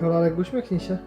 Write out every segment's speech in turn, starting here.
Rolalek, uśmiechnij się.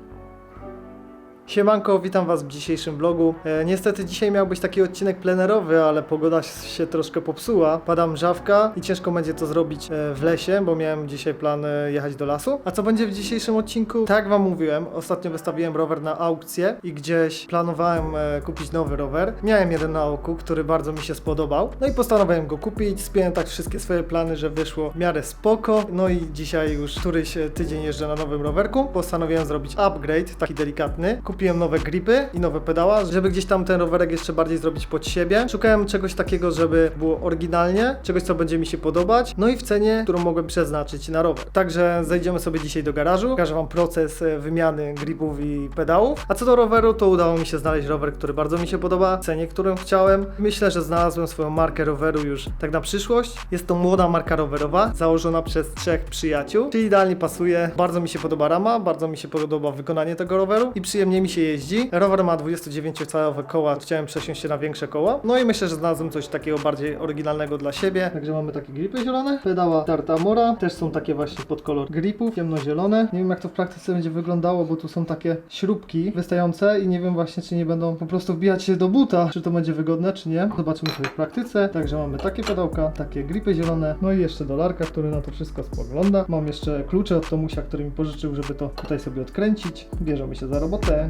Siemanko, witam Was w dzisiejszym vlogu. E, niestety dzisiaj miał być taki odcinek plenerowy, ale pogoda się troszkę popsuła. Pada mrzawka i ciężko będzie to zrobić e, w lesie, bo miałem dzisiaj plan e, jechać do lasu. A co będzie w dzisiejszym odcinku? Tak Wam mówiłem, ostatnio wystawiłem rower na aukcję i gdzieś planowałem e, kupić nowy rower. Miałem jeden na oku, który bardzo mi się spodobał. No i postanowiłem go kupić. Spiąłem tak wszystkie swoje plany, że wyszło w miarę spoko. No i dzisiaj już któryś e, tydzień jeżdżę na nowym rowerku. Postanowiłem zrobić upgrade, taki delikatny. Kupiłem nowe gripy i nowe pedała, żeby gdzieś tam ten rowerek jeszcze bardziej zrobić pod siebie. Szukałem czegoś takiego, żeby było oryginalnie, czegoś co będzie mi się podobać, no i w cenie, którą mogłem przeznaczyć na rower. Także zejdziemy sobie dzisiaj do garażu, pokażę Wam proces e, wymiany gripów i pedałów. A co do roweru, to udało mi się znaleźć rower, który bardzo mi się podoba, w cenie, którą chciałem. Myślę, że znalazłem swoją markę roweru już tak na przyszłość. Jest to młoda marka rowerowa, założona przez trzech przyjaciół, czyli idealnie pasuje. Bardzo mi się podoba rama, bardzo mi się podoba wykonanie tego roweru i przyjemnie mi się jeździ. Rower ma 29-calowe koła, chciałem przesiąść się na większe koła. No i myślę, że znalazłem coś takiego bardziej oryginalnego dla siebie. Także mamy takie gripy zielone, pedała Tartamora, też są takie właśnie pod kolor gripów, ciemnozielone. Nie wiem jak to w praktyce będzie wyglądało, bo tu są takie śrubki wystające i nie wiem właśnie czy nie będą po prostu wbijać się do buta, czy to będzie wygodne, czy nie. Zobaczymy sobie w praktyce. Także mamy takie pedałka, takie gripy zielone, no i jeszcze dolarka, który na to wszystko spogląda. Mam jeszcze klucze od Tomusia, który mi pożyczył, żeby to tutaj sobie odkręcić. Bierzemy się za robotę.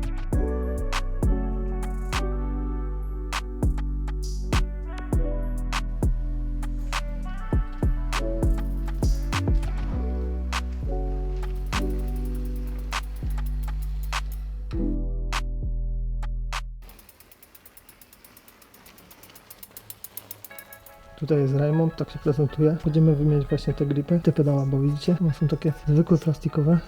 Tutaj jest Raymond, tak się prezentuje. Będziemy wymienić właśnie te gripy, te pedała, bo widzicie, one są takie zwykłe plastikowe.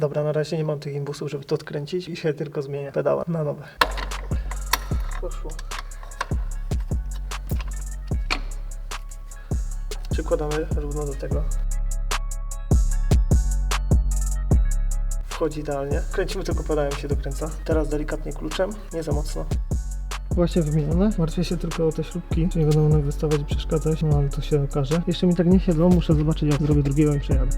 Dobra, na razie nie mam tych imbusów, żeby to odkręcić i się tylko zmienię pedała na nowe. Poszło. Przykładamy równo do tego. Wchodzi idealnie. Kręcimy tylko pedałem się dokręca. Teraz delikatnie kluczem, nie za mocno. Właśnie wymienione. Martwię się tylko o te śrubki, czy nie będą one wystawać i przeszkadzać, no ale to się okaże. Jeszcze mi tak nie siedzą, muszę zobaczyć jak zrobię drugiego i przejadę.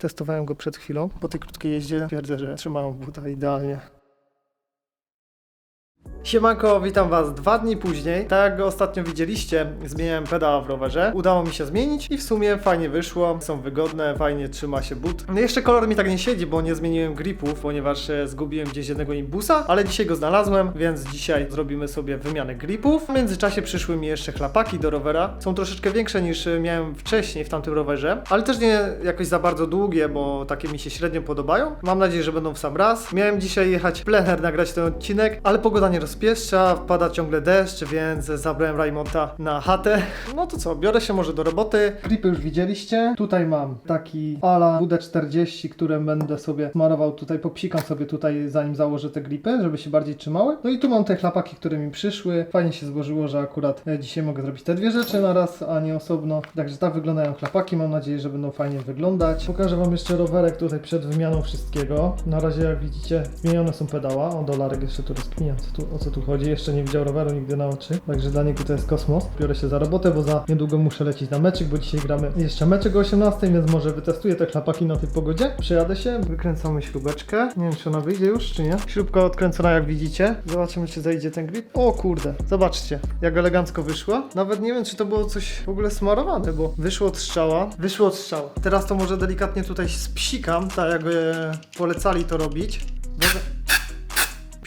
Testowałem go przed chwilą. Po tej krótkiej jeździe twierdzę, że trzymałem buta idealnie. Siemanko, witam Was dwa dni później. Tak jak ostatnio widzieliście, zmieniałem pedała w rowerze. Udało mi się zmienić i w sumie fajnie wyszło. Są wygodne, fajnie trzyma się but. No jeszcze kolor mi tak nie siedzi, bo nie zmieniłem gripów, ponieważ e, zgubiłem gdzieś jednego imbusa, ale dzisiaj go znalazłem, więc dzisiaj zrobimy sobie wymianę gripów. W międzyczasie przyszły mi jeszcze chlapaki do rowera. Są troszeczkę większe niż e, miałem wcześniej w tamtym rowerze, ale też nie jakoś za bardzo długie, bo takie mi się średnio podobają. Mam nadzieję, że będą w sam raz. Miałem dzisiaj jechać plener, nagrać ten odcinek, ale pogoda nie rozpieszcza, wpada ciągle deszcz, więc zabrałem Raymonta na chatę. No to co, biorę się może do roboty. Gripy już widzieliście. Tutaj mam taki ala WD-40, które będę sobie smarował tutaj, popsikam sobie tutaj zanim założę te gripy, żeby się bardziej trzymały. No i tu mam te chlapaki, które mi przyszły. Fajnie się złożyło, że akurat e, dzisiaj mogę zrobić te dwie rzeczy na raz, a nie osobno. Także tak wyglądają chlapaki, mam nadzieję, że będą fajnie wyglądać. Pokażę wam jeszcze rowerek tutaj przed wymianą wszystkiego. Na razie jak widzicie zmienione są pedała. O, dolarek jeszcze tu rozkminia, co tu, o co tu chodzi. Jeszcze nie widział roweru nigdy na oczy, także dla niego to jest kosmos. Biorę się za robotę, bo za niedługo muszę lecieć na meczyk, bo dzisiaj gramy jeszcze meczek o 18, więc może wytestuję te chlapaki na tej pogodzie. Przejadę się, wykręcamy śrubeczkę. Nie wiem, czy ona wyjdzie już, czy nie. Śrubka odkręcona, jak widzicie. Zobaczymy, czy zejdzie ten grip. O kurde, zobaczcie, jak elegancko wyszła. Nawet nie wiem, czy to było coś w ogóle smarowane, bo wyszło od strzała. Wyszło od strzała. Teraz to może delikatnie tutaj spsikam, tak jak polecali to robić. Może-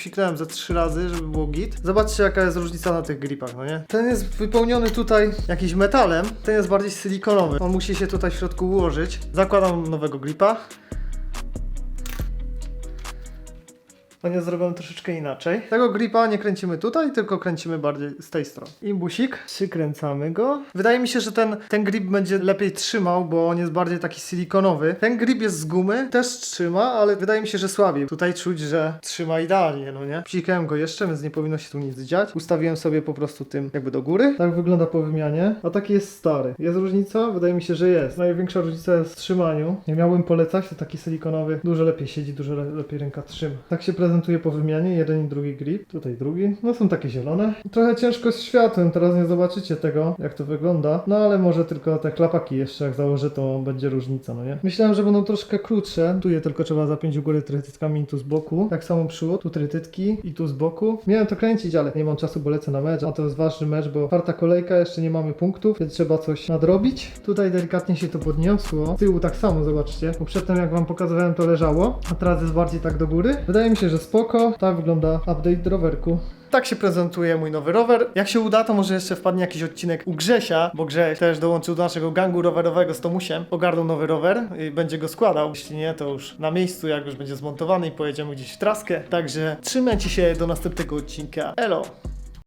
psiknąłem ze trzy razy, żeby było git. Zobaczcie jaka jest różnica na tych gripach, no nie? Ten jest wypełniony tutaj jakimś metalem, ten jest bardziej silikonowy. On musi się tutaj w środku ułożyć. Zakładam nowego gripa. On jest zrobiony troszeczkę inaczej. Tego gripa nie kręcimy tutaj, tylko kręcimy bardziej z tej strony. Imbusik, przykręcamy go. Wydaje mi się, że ten, ten grip będzie lepiej trzymał, bo on jest bardziej taki silikonowy. Ten grip jest z gumy, też trzyma, ale wydaje mi się, że słabiej. Tutaj czuć, że trzyma idealnie, no nie? Psikałem go jeszcze, więc nie powinno się tu nic dziać. Ustawiłem sobie po prostu tym jakby do góry. Tak wygląda po wymianie. A taki jest stary. Jest różnica? Wydaje mi się, że jest. Największa różnica jest w trzymaniu. Nie miałbym polecać, to taki silikonowy dużo lepiej siedzi, dużo le lepiej ręka trzyma. Tak się prezentuje po wymianie, jeden i drugi grip. Tutaj drugi. No są takie zielone. Trochę ciężko z światłem, teraz nie zobaczycie tego, jak to wygląda. No ale może tylko te klapaki jeszcze, jak założę, to będzie różnica, no nie? Myślałem, że będą troszkę krótsze. Tu je tylko trzeba zapiąć u góry trytytkami tu z boku. Tak samo przód, tu trytytki i tu z boku. Miałem to kręcić, ale nie mam czasu, bo lecę na mecz. A to jest ważny mecz, bo czwarta kolejka, jeszcze nie mamy punktów, więc trzeba coś nadrobić. Tutaj delikatnie się to podniosło. Z tyłu tak samo, zobaczcie. Bo przedtem jak wam pokazywałem, to leżało, a teraz jest bardziej tak do góry. Wydaje mi się, że spoko. Tak wygląda update rowerku. Tak się prezentuje mój nowy rower. Jak się uda, to może jeszcze wpadnie jakiś odcinek u Grzesia, bo Grześ też dołączył do naszego gangu rowerowego z Tomusiem. Ogarnął nowy rower i będzie go składał. Jeśli nie, to już na miejscu, jak już będzie zmontowany i pojedziemy gdzieś w traskę. Także trzymajcie się do następnego odcinka. Elo!